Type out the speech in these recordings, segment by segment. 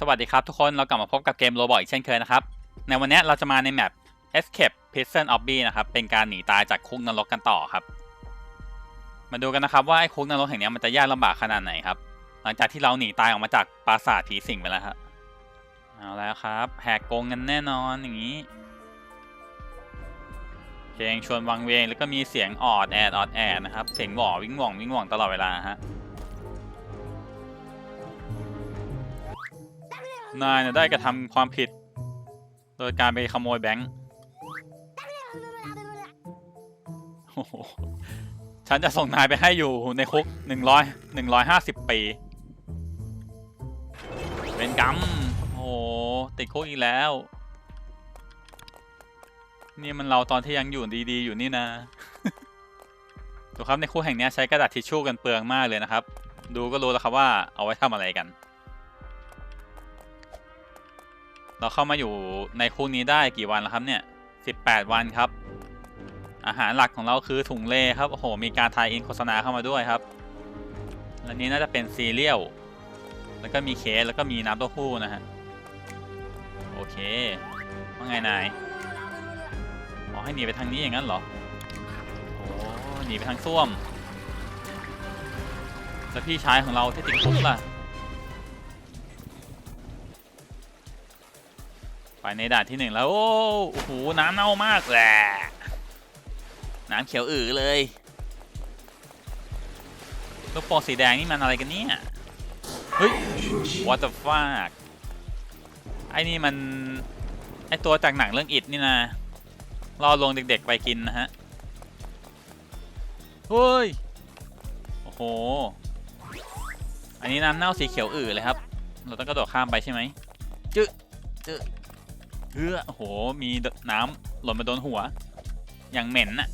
สวัสดีครับทุกคนเรากลับมาพบกับเกมโรบอทอีกเช่นเคยนะครับ ในวันนี้เราจะมาในแมป Escape Prison Obby นะครับ เป็นการหนีตายจากคุกนรกกันต่อครับ มาดูกันนะครับว่าไอ้คุกนรกแห่งนี้มันจะยากลำบากขนาดไหนครับ หลังจากที่เราหนีตายออกมาจากปราสาทผีสิงไปแล้วครับเอาแล้วครับแหกโกงกันแน่นอนอย่างนี้เพลงชวนวังเวงแล้วก็มีเสียงออดแอดออดแอดนะครับเสียงหว่อวิ่งหว่องวิ่งหว่องตลอดเวลาฮะ นายเนี่ยได้กระทำความผิด โดยการไปขโมยแบงค์โอ้โหฉันจะส่งนายไปให้อยู่ในคุกหนึ่งร้อยหนึ่งร้อยห้าสิบปี เป็นกรรมโอ้โหติดคุกอีกแล้ว นี่มันเราตอนที่ยังอยู่ดีๆ อยู่นี่นะดูครับในคุกแห่งนี้ใช้กระดาษทิชชู่กันเปลืองมากเลยนะครับ ดูก็รู้แล้วครับว่าเอาไว้ทำอะไรกัน เราเข้ามาอยู่ในคุกนี้ได้กี่วันแล้วครับเนี่ย 18 วันครับ อาหารหลักของเราคือถุงเลครับโอ้โหมีการทายอินโฆษณาเข้ามาด้วยครับและนี้น่าจะเป็นซีเรียลแล้วก็มีเคสแล้วก็มีน้ำเต้าหู้นะฮะโอเคว่าไงนายอ๋อให้หนีไปทางนี้อย่างนั้นเหรอโอ้หนีไปทางส้วมแล้วพี่ชายของเราที่ติดคุกล่ะ ในด่านที่หนึ่งแล้วโอ้โหน้ำเน่ามากแหละน้ำเขียวอือเลยลูกโป่งสีแดงนี่มันอะไรกันเนี่ยเฮ้ย what the fuck ไอ้นี่มัน ไอตัวจากหนังเรื่องอิดนี่นะรอลงเด็กๆไปกินนะฮะเฮ้ยโอ้โห อันนี้น้ำเน่าสีเขียวอือเลยครับ เราต้องกระโดดข้ามไปใช่ไหมจึ๊จึ๊ เฮ้อโอ้โหมีน้ำหล่นมาโดนหัว อย่างเหม็นน่ะ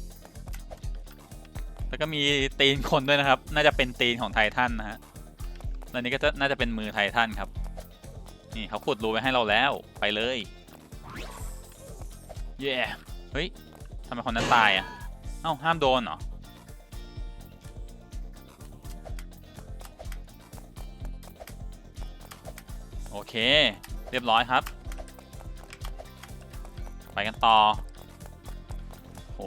แล้วก็มีตีนคนด้วยนะครับ น่าจะเป็นตีนของไททันนะฮะแล้วนี้ก็จะน่าจะเป็นมือไททันครับ นี่เขาขุดรูไว้ให้เราแล้วไปเลยเย้เฮ้ยทำไมคนนั้นตายอะ เอ้าห้ามโดนเหรอโอเค เรียบร้อยครับ ไปกันต่อ โห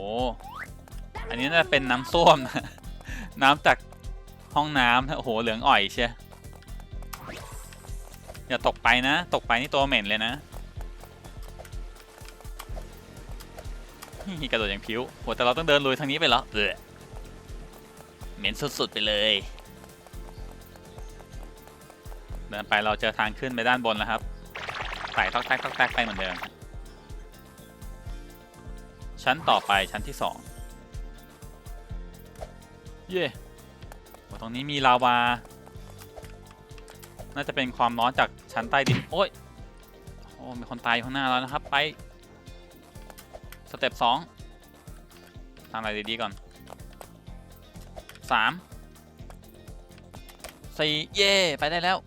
อันนี้น่าจะเป็นน้ำส้วม น้ำจากห้องน้ำโอ้โห เหลืองอ่อยเชียอย่าตกไปนะ ตกไปนี่ตัวเหม็นเลยนะกระโดดอย่างผิวโหแต่เราต้องเดินลุยทางนี้ไปเหรอเออเหม็นสุดๆไปเลย เดินไปเราเจอทางขึ้นไปด้านบนแล้วครับไต่ตอกแตกตอกแตกไปเหมือนเดิม ชั้นต่อไปชั้นที่สองเย่โอ้ตรงนี้มีลาวา น่าจะเป็นความร้อนจากชั้นใต้ดิน โอ้ย โอ้ มีคนตายอยู่ข้างหน้าแล้วนะครับ ไป สเต็ปสองทำอะไรดีๆก่อนสามสี่เย่ ไปได้แล้ว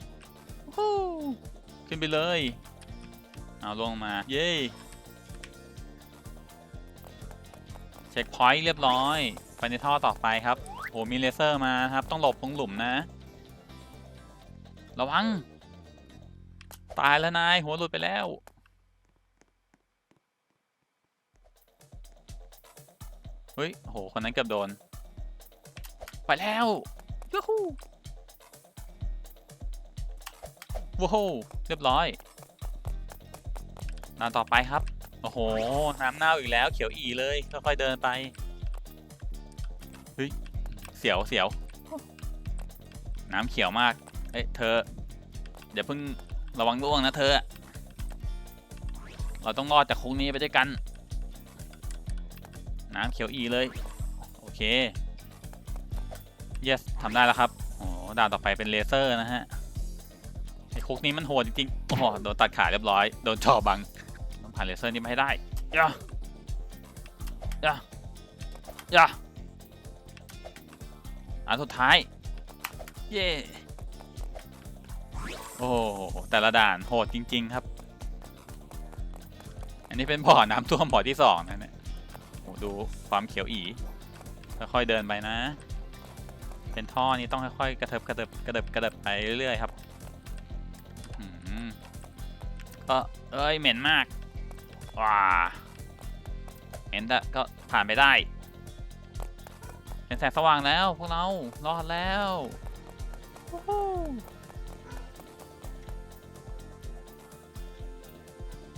ขึ้นไปเลย เอาลงมา เย่ เช็คพอยต์เรียบร้อย ไปในท่อต่อไปครับโหมีเลเซอร์มาครับ ต้องหลบตรงหลุมนะ ระวัง ตายแล้วนาย หัวหลุดไปแล้ว เฮ้ยโห คนนั้นเกือบโดน ไปแล้วยูฮูว้าวเรียบร้อยด่าต่อไปครับ โอ้โห น้ำเน่าอีกแล้ว เขียวอีเลยค่อยๆเดินไป เฮ้ย เสียวเสียว น้ำเขียวมาก เอ้ยเธอ เดี๋ยวเพิ่งระวังร่วงนะเธอ เราต้องรอดจากคุกนี้ไปด้วยกัน น้ำเขียวอีเลย โอเค yes ทำได้แล้วครับ โอ้ดานต่อไปเป็นเลเซอร์นะฮะ ไอ้คุกนี้มันโหดจริงๆ โอ้โห โดนตัดขาเรียบร้อย โดนจอบัง ผ่านเลเซอร์นี้มาให้ได้ย่าย่าย่าอันสุดท้าย เย่โอ้โหแต่ละด่านโหดจริง ๆ ครับ อันนี้เป็นบ่อน้ำท่วมบ่อที่สองนะเนี่ยโอ้ดูความเขียวอีค่อยๆเดินไปนะ เป็นท่อนี้ต้องค่อยๆกระเถิบกระเถิบกระเถิบกระเถิบไปเรื่อยๆครับอืมออเอ้ยเหม็นมาก ว้าเห็นต่ก็ผ่านไปได้เห็นแสงสว่างแล้วพวกเรา รอดแล้ว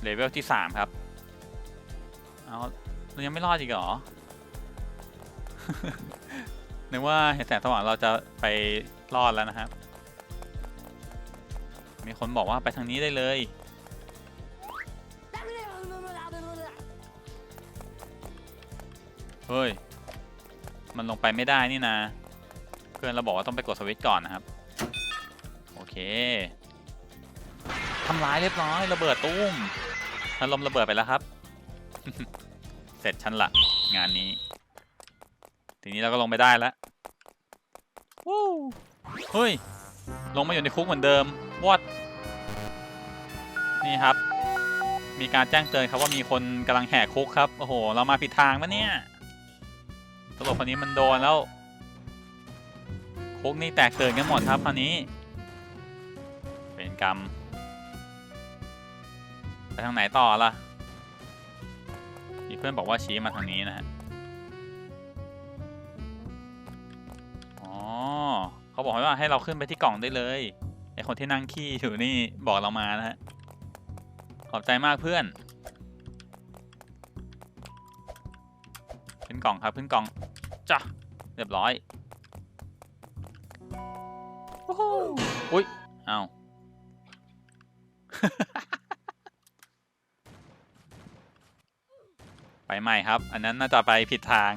เลเวลที่สามครับ เอาเรายังไม่รอดอีกเหรอ นึกว่าเห็นแสงสว่างเราจะไปรอดแล้วนะครับ มีคนบอกว่าไปทางนี้ได้เลย เฮ้ย มันลงไปไม่ได้นี่นะ เพื่อนเราบอกว่าต้องไปกดสวิตช์ก่อนนะครับ โอเคทำร้ายเรียบร้อยระเบิดตุ้มพัดลมระเบิดไปแล้วครับ เสร็จฉันละ งานนี้ ทีนี้เราก็ลงไปได้แล้ววู้เฮ้ย ลงมาอยู่ในคุกเหมือนเดิมวอดนี่ครับ มีการแจ้งเตือนครับว่ามีคนกำลังแหกคุกครับ โอ้โห เรามาผิดทางปะเนี่ย ตำรวจคนนี้มันโดนแล้วคุกนี่แตกตื่นกันหมดครับคราวนี้ เป็นกรรมไปทางไหนต่อล่ะมีเพื่อนบอกว่าชี้มาทางนี้นะฮะอ๋อเขาบอกว่าให้เราขึ้นไปที่กล่องได้เลยไอคนที่นั่งขี้อยู่นี่บอกเรามานะฮะขอบใจมากเพื่อน ขึ้นกล่องครับขึ้นกล่องจ้ะเรียบร้อยโอ้โหอุ้ยเอาไปใหม่ครับ อันนั้นน่าจะไปผิดทาง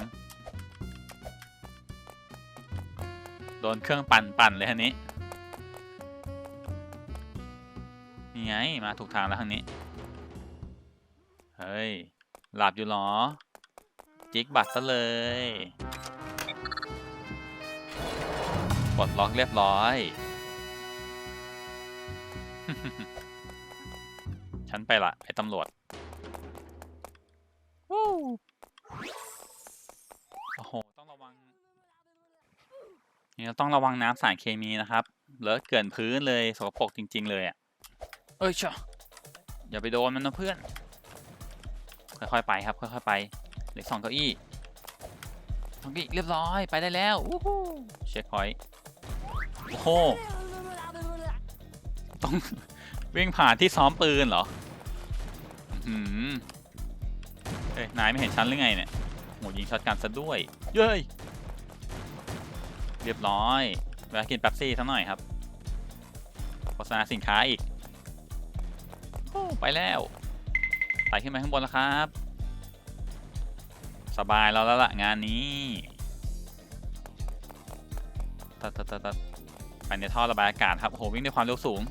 โดนเครื่องปั่นปั่นเลยทันนี้นี่ไงมาถูกทางแล้วทางนี้ เฮ้ย หลับอยู่เหรอ จิกบัตรซะเลยปลดล็อกเรียบร้อย ฉันไปละไอ้ตำรวจโอ้โห ต้องระวังนี่ต้องระวังน้ำสารเคมีนะครับ เลอะเกินพื้นเลยสกปรกจริง ๆ เลยอะ เอ้ยชะอย่าไปโดนมันนะเพื่อน ค่อยๆไปครับ ค่อยๆไป เหลือสองเก้าอี้สองเก้าอี้เรียบร้อยไปได้แล้วอู้หูเช็คพอยต์โอ้โหต้องวิ่งผ่านที่ซ้อมปืนเหรอหือเฮ้ยนายไม่เห็นฉันหรือไงเนี่ยโหยิงช็อตกันซะด้วย เย้ย เรียบร้อยแวะกินแป๊บซี่สักหน่อยครับโฆษณาสินค้าอีกโอ้ไปแล้วไต่ขึ้นไปข้างบนแล้วครับ สบายแล้วแล้วล่ะงานนี้ ตัดตัดตัดตัดไปในท่อระบายอากาศครับโอ้โหวิ่งด้วยความเร็วสูง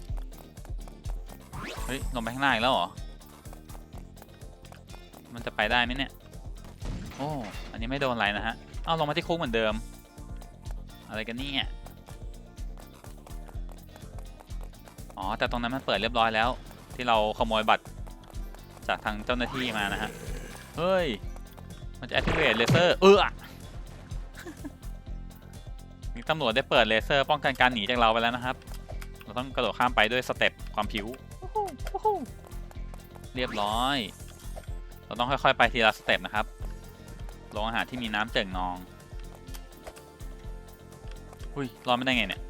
เฮ้ยลงไปข้างหน้าอีกแล้วเหรอ มันจะไปได้ไหมเนี่ย โอ้ อันนี้ไม่โดนอะไรนะฮะ เอาลงมาที่คุกเหมือนเดิม อะไรกันเนี่ย อ๋อ แต่ตรงนั้นมันเปิดเรียบร้อยแล้ว ที่เราขโมยบัตรจากทางเจ้าหน้าที่มานะฮะ เฮ้ย มันจะ activate เลเซอร์ เออนี่ตำรวจได้เปิดเลเซอร์ป้องกันการหนีจากเราไปแล้วนะครับ เราต้องกระโดดข้ามไปด้วยสเต็ปความผิว เรียบร้อย เราต้องค่อยๆ ไปทีละสเต็ปนะครับโรงอาหารที่มีน้ำเจิ่งนอง อุ้ย รอดไม่ได้ไงเนี่ย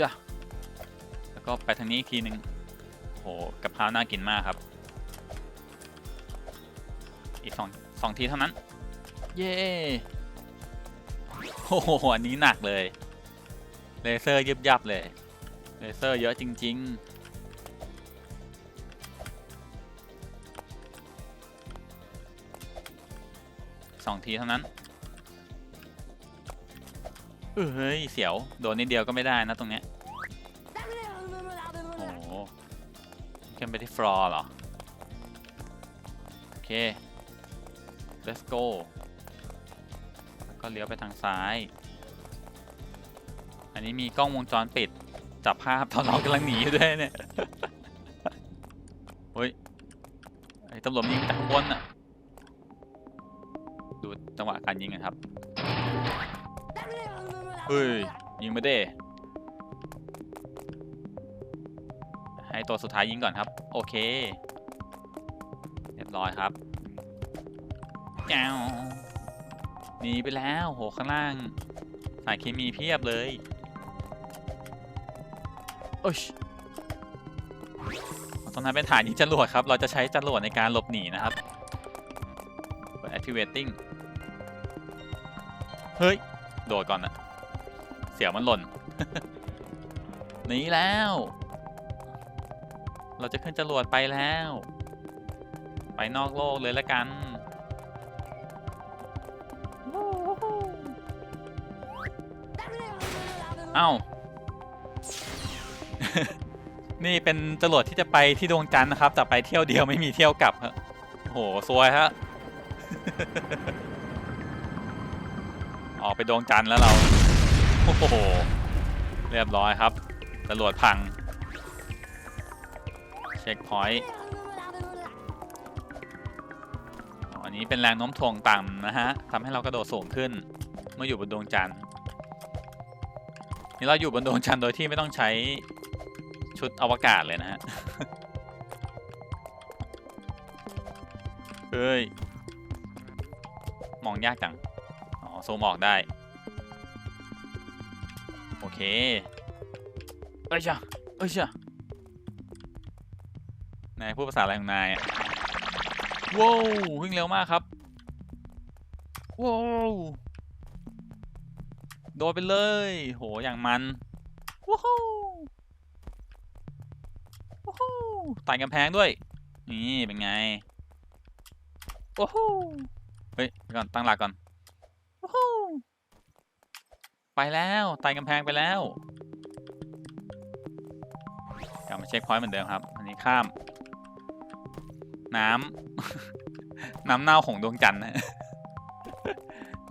ย่าแล้วก็ไปทางนี้อีกทีหนึ่งโหกับข้าวน่ากินมากครับ อีกสอง สองทีเท่านั้น เย้โอ้โหอันนี้หนักเลย เลเซอร์ยิบยับเลย เลเซอร์เยอะจริง ๆสองทีเท่านั้นเอ้ย เสียว โดนนิดเดียวก็ไม่ได้นะตรงเนี้ย โอ้โหขึ้นไปที่ฟลอร์เหรอ โอเค let's go แล้วก็เลี้ยวไปทางซ้าย อันนี้มีกล้องวงจรปิด จับภาพตอนเรากำลังหนีอยู่ด้วยเนี่ยเฮ้ยไอ้ตำรวจยิงจากข้างบนน่ะดูจังหวะการยิงกันครับเฮ้ยยิงไมาเด้ให้ให้ตัวสุดท้ายยิงก่อนครับ โอเค เรียบร้อยครับ แก้วหนีไปแล้วโหข้างล่าง สารเคมีเพียบเลยโอ้ยตรงนั้นเป็นฐานยิงจรวดครับ เราจะใช้จรวดในการหลบหนีนะครับเปิด activating เฮ้ย โดดก่อนนะเสียวมันหล่นหนีแล้ว เราจะขึ้นจรวดไปแล้ว ไปนอกโลกเลยละกัน เอ้า นี่เป็นจรวดที่จะไปที่ดวงจันทร์นะครับแต่ไปเที่ยวเดียวไม่มีเที่ยวกลับครับโหซวยฮะออกไปดวงจันทร์แล้วเราโอ้โหเรียบร้อยครับจรวดพัง เช็คพอยต์อันนี้เป็นแรงโน้มถ่วงต่ำนะฮะทำให้เรากระโดดสูงขึ้น เมื่ออยู่บนดวงจันทร์ นี่เราอยู่บนดวงจันทร์โดยที่ไม่ต้องใช้ชุดอวกาศเลยนะฮะ เฮ้ย มองยากจัง อ๋อ ซูมออกได้ โอเค เอ้ยจ้ะเอ้ยจ้ะนายพูดภาษาอะไรของนายว้าววิ่งเร็วมากครับ ว้าว โดดไปเลย โห อย่างมันว้าวว้าวไต่กำแพงด้วย นี่เป็นไงว้าวเฮ้ยก่อนตั้งหลักก่อนว้าวไปแล้วไต่กำแพงไปแล้วกลับมาเช็คพอยต์เหมือนเดิมครับ อันนี้ข้าม น้ำ น้ำเน่าของดวงจันทร์นะ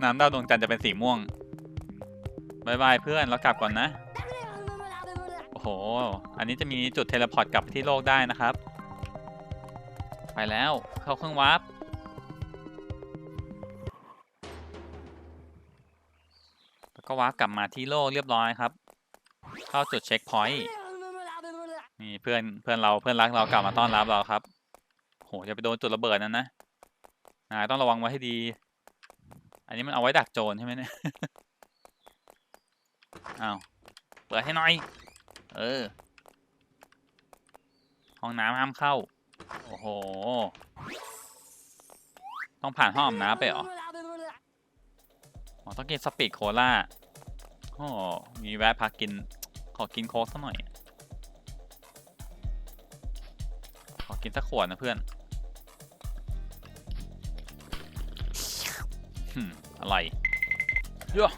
น้ำเน่าดวงจันทร์จะเป็นสีม่วง บายบายเพื่อนเรากลับก่อนนะ โอ้โห อันนี้จะมีจุดเทเลพอร์ตกลับที่โลกได้นะครับ ไปแล้วเข้าเครื่องวาร์ปแล้วก็วาร์ปกลับมาที่โลกเรียบร้อยครับ เข้าจุดเช็คพอยต์นี่เพื่อนเพื่อนเราเพื่อนรักเรากลับมาต้อนรับเราครับโหจะไปโดนจุดระเบิดนั้นนะนาต้องระวังไว้ให้ดี อันนี้มันเอาไว้ดักโจรใช่ไหมเนี่ย อ้าวเปิดให้หน่อย เออ ห้องน้ำห้ามเข้า โอ้โห ต้องผ่านห้องอาบน้ำไปเหรออ๋อต้องกินสปีดโคล่าโอ้มีแวะพักกิน ขอกินโค้กสักหน่อย ขอกินสักขวดนะเพื่อนหืมอร่อยเยอะ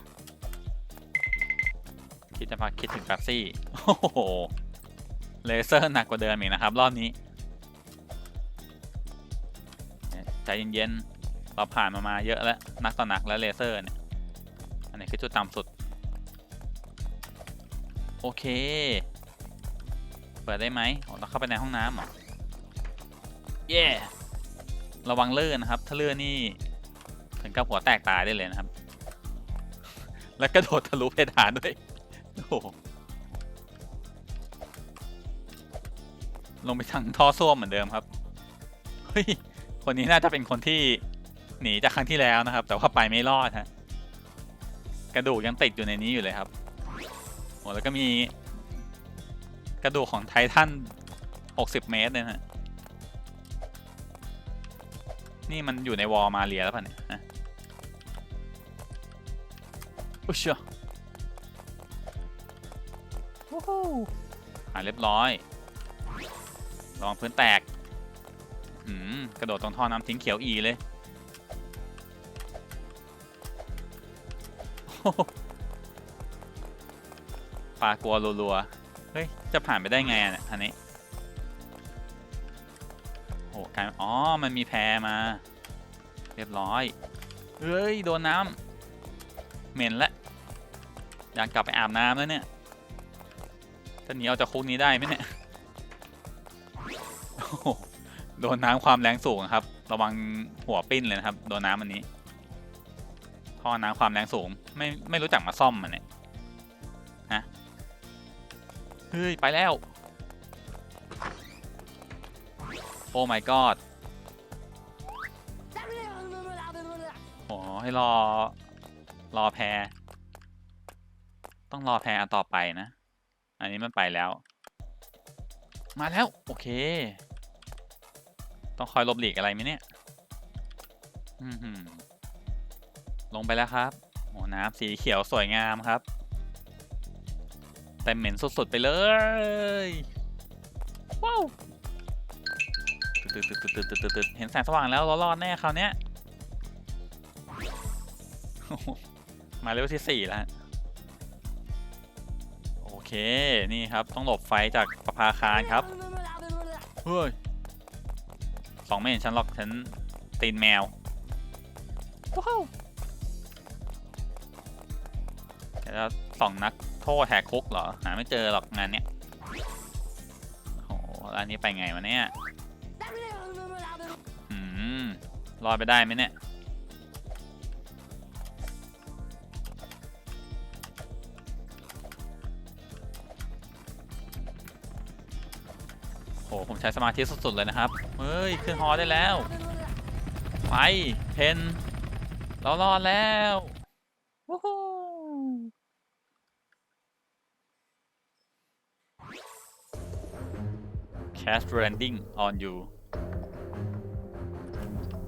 คิดจะพาคิดถึงแป๊บซี่ โอ้โห เลเซอร์หนักกว่าเดิมอีกนะครับ รอบนี้ ใจเย็นๆ เราผ่านมามาเยอะแล้ว นักต่อนักแล้วเลเซอร์เนี่ย อันนี้คือจุดต่ำสุด โอเค เปิดได้ไหมอ๋อต้องเข้าไปในห้องน้ำเหรอ เย่ระวังเลื่อนนะครับ ถ้าเลื่อนนี่ ถึงกับหัวแตกตายได้เลยนะครับ แล้วกระโดดทะลุเพดานด้วย โอ้โหลงไปทางท่อส้วมเหมือนเดิมครับ เฮ้ย คนนี้น่าจะเป็นคนที่หนีจากครั้งที่แล้วนะครับ แต่ว่าไปไม่รอดฮะ กระดูกยังติดอยู่ในนี้อยู่เลยครับโอ้แล้วก็มี กระดูกของไททัน60 เมตรเลยนะนี่มันอยู่ในวอลมาเรียแล้วป่ะเนี่ยฮะอุ๊ยเชียว อ่าเรียบร้อยระวังพื้นแตกหืมกระโดดตรงท่อน้ำทิ้งเขียวอีเลยปลากลัวรัวๆ เฮ้ย จะผ่านไปได้ไงอะเนี่ยอันนี้ โอ้กายอ๋อ มันมีแพรมา เรียบร้อย เฮ้ย โดนน้ำเหม็นละ อยากกลับไปอาบน้ำแล้วเนี่ย จะหนีออกจากคุกนี้ได้ไหมเนี่ยโอ้โหโดนน้ำความแรงสูงครับ ระวังหัวปิ้นเลยนะครับ โดนน้ำอันนี้ท่อน้ำความแรงสูง ไม่ไม่รู้จักมาซ่อมมันเนี่ยฮะเฮ้ยไปแล้ว โอ้ my god โอ้ให้รอ รอแพรต้องรอแพรต่อไปนะ อันนี้มันไปแล้ว มาแล้ว โอเค ต้องคอยลบหลีกอะไรไหมเนี่ยลงไปแล้วครับโอ้น้ำสีเขียวสวยงามครับ แต่เหม็นสดๆไปเลย ว้าวตึ๊ดตึ๊ดตึ๊ดตึ๊ดตึ๊ดตึ๊ดเห็นแสงสว่างแล้วรอดแน่คราวเนี้ยมาเลเวลที่สี่แล้ว เคนี่ครับต้องหลบไฟจากประภาคารครับเฮ้ยสองไม่เห็นฉันหรอกฉันตีนแมวว้าวเดี๋ยวเราสองนักโทษแหกคุกเหรอหาไม่เจอหรอกงานเนี้ยโอ้โหแล้วอันนี้ไปไงวะเนี่ยอืมรอดไปได้ไหมเนี่ย ผมใช้สมาธิสุดๆเลยนะครับ เฮ้ย ขึ้นฮอได้แล้ว ไปเพนเรารอดแล้ววู้ฮู้ Cast landing on you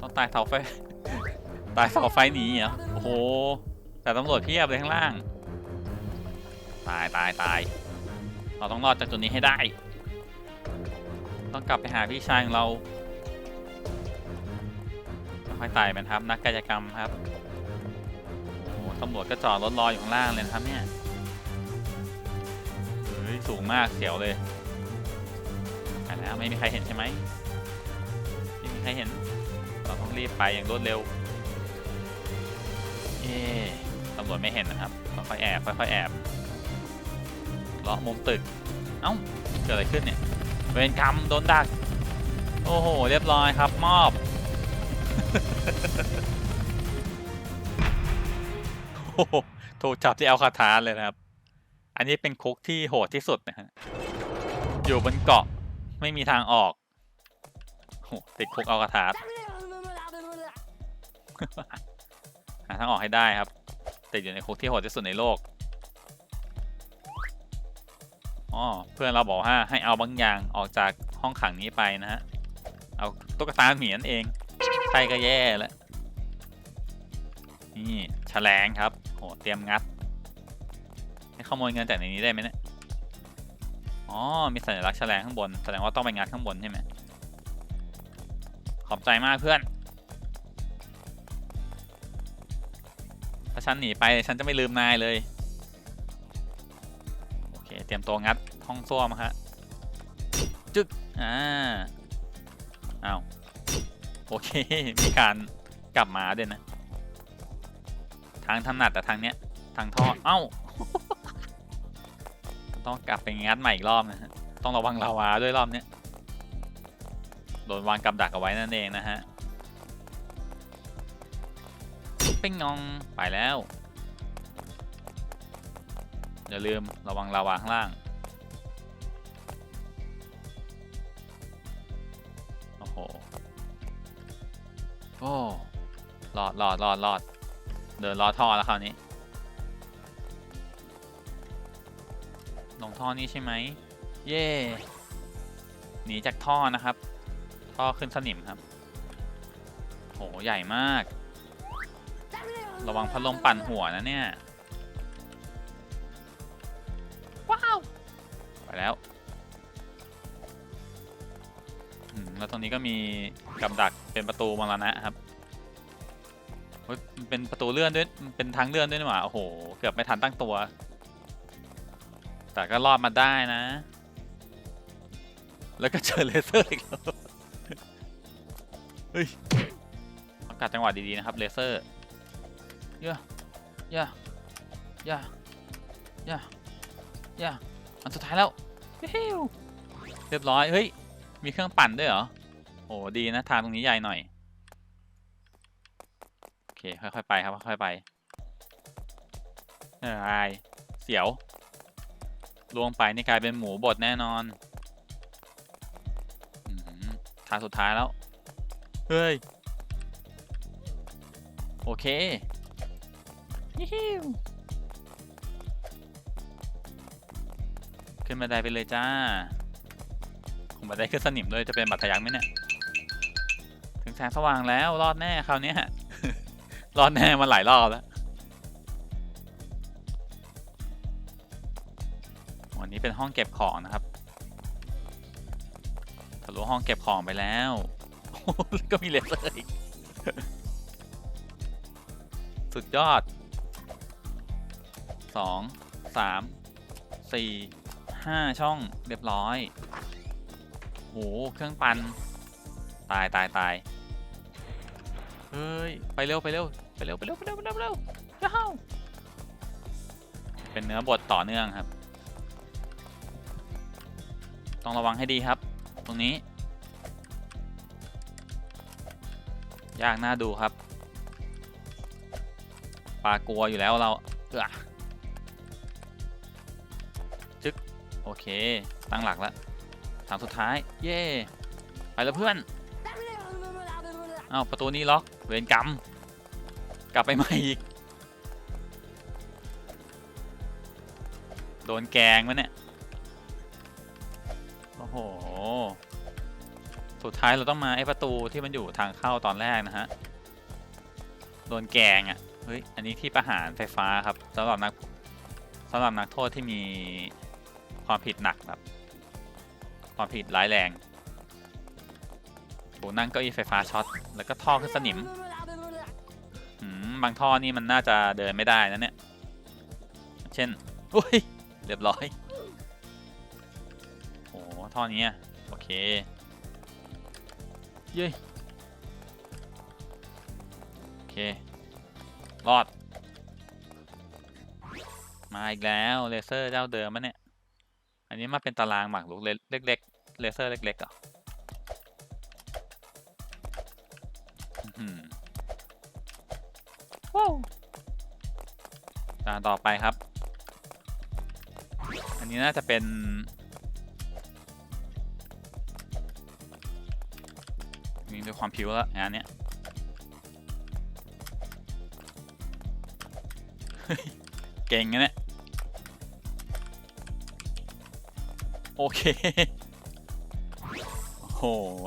ต้องตายเสาไฟ ตายเสาไฟหนีเหรอ โอ้โห แต่ตำรวจเพียบเลยข้างล่าง ตายตายตาย เราต้องรอดจากจุดนี้ให้ได้ ต้องกลับไปหาพี่ชายของเราค่อยไต่มันครับ นักกายกรรมครับโอ้โหตำรวจก็จอดรถรออยู่ข้างล่างเลยนะครับเนี่ยเฮ้ยสูงมากเสียวเลยไปแล้วไม่มีใครเห็นใช่ไหมไม่มีใครเห็นเราต้องรีบไปอย่างรวดเร็วเอ๊ตำรวจไม่เห็นนะครับค่อยๆแอบค่อยๆแอบเลาะมุมตึกเอ้าเกิดอะไรขึ้นเนี่ย เวรกรรมโดนดัก โอ้โห เรียบร้อยครับ มอบ โอ้โหถูกจับที่เอาคาทาเลยนะครับ อันนี้เป็นคุกที่โหดที่สุดนะฮะ อยู่บนเกาะไม่มีทางออกโหติดคุกเอาคาทาหาทางออกให้ได้ครับติดอยู่ในคุกที่โหดที่สุดในโลก อ๋อเพื่อนเราบอกว่าให้เอาบางอย่างออกจากห้องขังนี้ไปนะฮะ เอาตุ๊กตาหมีนั่นเองใครก็แย่แล้ว นี่แฉลงครับ โห เตรียมงัด ให้ขโมยเงินจากในนี้ได้ไหมเนี่ย อ๋อ มีสัญลักษณ์แฉลงข้างบน แสดงว่าต้องไปงัดข้างบนใช่ไหม ขอบใจมากเพื่อน ถ้าฉันหนีไปฉันจะไม่ลืมนายเลย ตัวงัดห้องส้วมฮะจึ๊กอ่าอ้าวโอเค มีการกลับมาด้วยนะ ทางถนัดแต่ทางเนี้ย ทางท่อ เอ้า ต้องกลับไปงัดใหม่อีกรอบนะฮะ ต้องระวังลาวาด้วยรอบเนี้ย โดนวางกับดักเอาไว้นั่นเองนะฮะ เปิ้งงอง ไปแล้ว อย่าลืมระวังลาวาข้างล่าง โอ้โห โอ้รอดรอดรอดรอด เดินรอท่อแล้วคราวนี้ ลงท่อนี้ใช่ไหม เย่หนีจากท่อนะครับ ท่อขึ้นสนิมครับ โห ใหญ่มาก ระวังพัดลมปั่นหัวนะเนี่ย แล้วแล้วตรงนี้ก็มีกับดักเป็นประตูมรณะครับมันเป็นประตูเลื่อนด้วยมันเป็นทางเลื่อนด้วยนี่หว่าโอ้โห เกือบไม่ทันตั้งตัว แต่ก็รอดมาได้นะ แล้วก็เจอเลเซอร์อีกแล้วเฮ้ยต้องกัดจังหวะดีๆนะครับเลเซอร์เยอะเยอะเยอะเยอะเยอะอันสุดท้ายแล้ว เรียบร้อย เฮ้ย มีเครื่องปั่นด้วยเหรอ โอ้ดีนะ ทางตรงนี้ใหญ่หน่อย โอเค ค่อยๆไปครับ ค่อยๆไปเอ้ยเสียวลวงไปนี่กลายเป็นหมูบดแน่นอนอมทางสุดท้ายแล้ว เฮ้ย โอเคยิฮิว ขึ้นบันไดไปเลยจ้าของบันไดขึ้นสนิมเลยจะเป็นบัตรทะยักไหมเนี่ย ถึงแสงสว่างแล้วรอดแน่คราวนี้รอดแน่มาหลายรอบแล้ววันนี้เป็นห้องเก็บของนะครับทะลุห้องเก็บของไปแล้วก็มีเลเซอร์อีกสุดยอดสองสามสี่ ห้าช่องเรียบร้อยโหเครื่องปั่นตายตายตายเฮ้ยไปเร็วไปเร็วไปเร็วไปเร็วไปเร็วไปเร็วไปเร็วย้าเป็นเนื้อบดต่อเนื่องครับ ต้องระวังให้ดีครับ ตรงนี้ ยากน่าดูครับปลากลัวอยู่แล้วเราเออ โอเค ตั้งหลักแล้วทางสุดท้าย เย่ไปแล้วเพื่อน เอาประตูนี้ล็อก เวรกรรม กลับไปใหม่อีก โดนแกงวะเนี่ย โอ้โห สุดท้ายเราต้องมาไอ้ประตูที่มันอยู่ทางเข้าตอนแรกนะฮะ โดนแกงอะ่ะ เฮ้ย อันนี้ที่ประหารไฟฟ้าครับสำหรับนักสำหรับนักโทษที่มี ความผิดหนักแบบความผิดร้ายแรงโหนั่งเก้าอี้ไฟฟ้าช็อต แล้วก็ท่อขึ้นสนิมบางท่อนี่มันน่าจะเดินไม่ได้นะเนี่ย เช่นอุ้ย เรียบร้อย โอ้ท่อนี้โอเค เย้โอเค รอด มาอีกแล้ว เลเซอร์เจ้าเดิมมะเนี่ย นนี้มาเป็นตารางหมากรุกเล็กๆเลเซอร์เล็กๆเหรอะว้าวต่อไปครับ อันนี้น่าจะเป็น มีด้วยความผิวแล้วงานเนี้ยเฮ้ยเก่งนะเนี่ย โอเค โอ้โห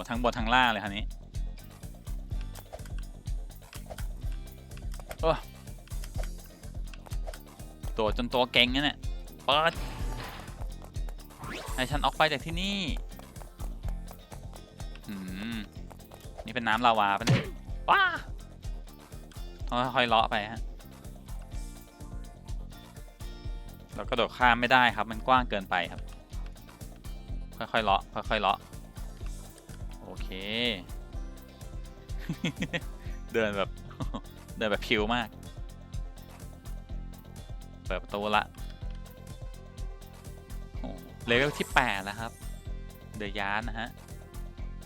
ทั้งบนทั้งล่างเลยคันนี้โอ้ตัวจนตัวเก่งนะเนี่ยเปิดให้ฉันออกไปจากที่นี่อืมนี่เป็นน้ำลาวาปะเนี่ยว้าต้องค่อยๆเลาะไปฮะเรากระโดดข้ามไม่ได้ครับ มันกว้างเกินไปครับ ค่อยๆเลาะค่อยๆเลาะโอเค เดินแบบ เดินแบบพิวมาก เปิดประตูละเลเวลที่8แล้วครับ เดยานนะฮะ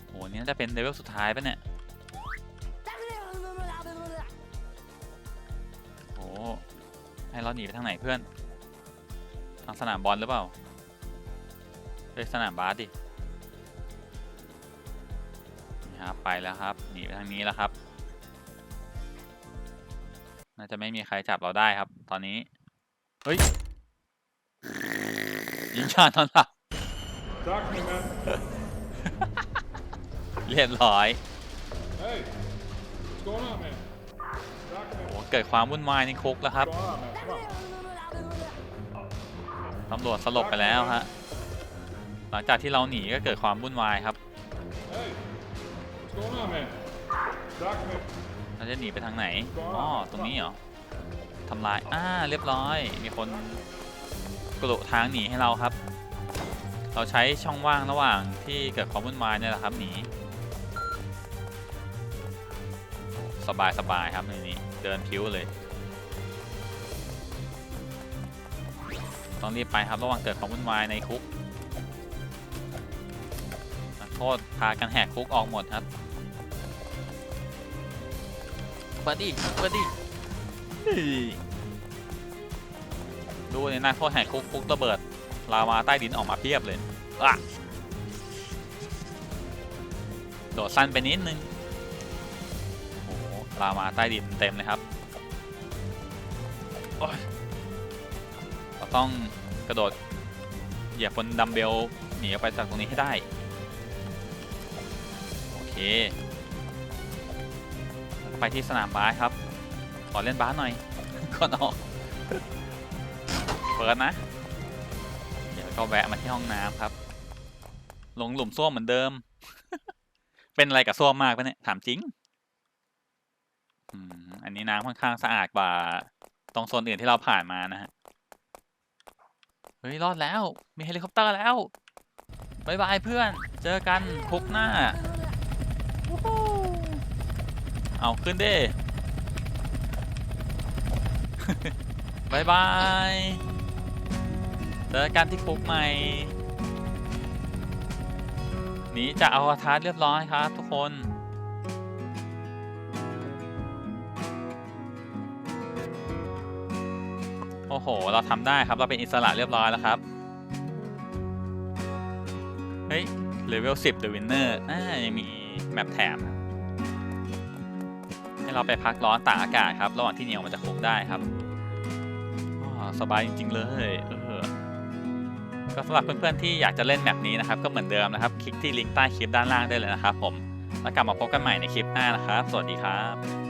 โหนี่จะเป็นเลเวลสุดท้ายปะเนี่ยโอ้ให้เราหนีไปทางไหนเพื่อน ทางสนามบอลหรือเปล่า ไปสนามบาสดินี่ครับไปแล้วครับหนีไปทางนี้แล้วครับ น่าจะไม่มีใครจับเราได้ครับ ตอนนี้ เฮ้ยยิงชาตอนหลับ Talk to me, man. เรียบร้อย Hey, what's going on, man? Talk to me. โอ้เกิดความวุ่นวายในคุกแล้วครับ What's going on, man? Come on. ตำรวจสลบไปแล้วฮะ หลังจากที่เราหนีก็เกิดความวุ่นวายครับ Hey, what's going on, man? Talk to me. เราจะหนีไปทางไหนอ๋อตรงนี้เหรอทำลายอ่าเรียบร้อย มีคนกรุทางหนีให้เราครับ เราใช้ช่องว่างระหว่างที่เกิดความวุ่นวายเนี่ยแหละครับหนีสบายสบายครับในนี้เดินพิ้วเลย ต้องรีบไปครับระหว่างเกิดความวุ่นวายในคุกนักโท ษพากันแหกคุกออกหมดครับเปิดดิเปิดดิเฮ้ยดูในนักโทษแหกคุกคุกระเบิดลาวาใต้ดินออกมาเพียบเลยอะโดดสั้นไปนิดนึงโอ้โหลามาใต้ดินเต็มเลยครับโอ้ยเราต้องกระโดดเหยียบบนดัมเบลหนีออกไปจากตรงนี้ให้ได้โอ เค ไปที่สนามบาสครับ ขอเล่นบาสหน่อย ก่อนออกเปิดนะ เดี๋ยวก็แวะมาที่ห้องน้ำครับ ลงหลุมส้วมเหมือนเดิม เป็นอะไรกับส้วมมากปะเนี่ย ถามจริงอันนี้น้ำค่อนข้างสะอาดกว่า ตรงโซนอื่นที่เราผ่านมานะฮะ เฮ้ย รอดแล้ว มีเฮลิคอปเตอร์แล้วบายบายเพื่อน เจอกันคุกหน้า เอาขึ้นดิบายบายเจอกันที่คุกใหม่หนีจากอวตารเรียบร้อยครับทุกคนโอ้โห เราทำได้ครับ เราเป็นอิสระเรียบร้อยแล้วครับ เฮ้ย เลเวล 10 The Winner อ่ายังมีแมปแถมให้ เราไปพักร้อนตากอากาศครับระหว่างที่เหนียวมันจะคุกได้ครับสบายจริง ๆ เลยเออก็สำหรับเพื่อนๆที่อยากจะเล่นแมปนี้นะครับ ก็เหมือนเดิมนะครับ คลิกที่ลิงก์ใต้คลิปด้านล่างได้เลยนะครับผม แล้วกลับมาพบกันใหม่ในคลิปหน้านะครับ สวัสดีครับ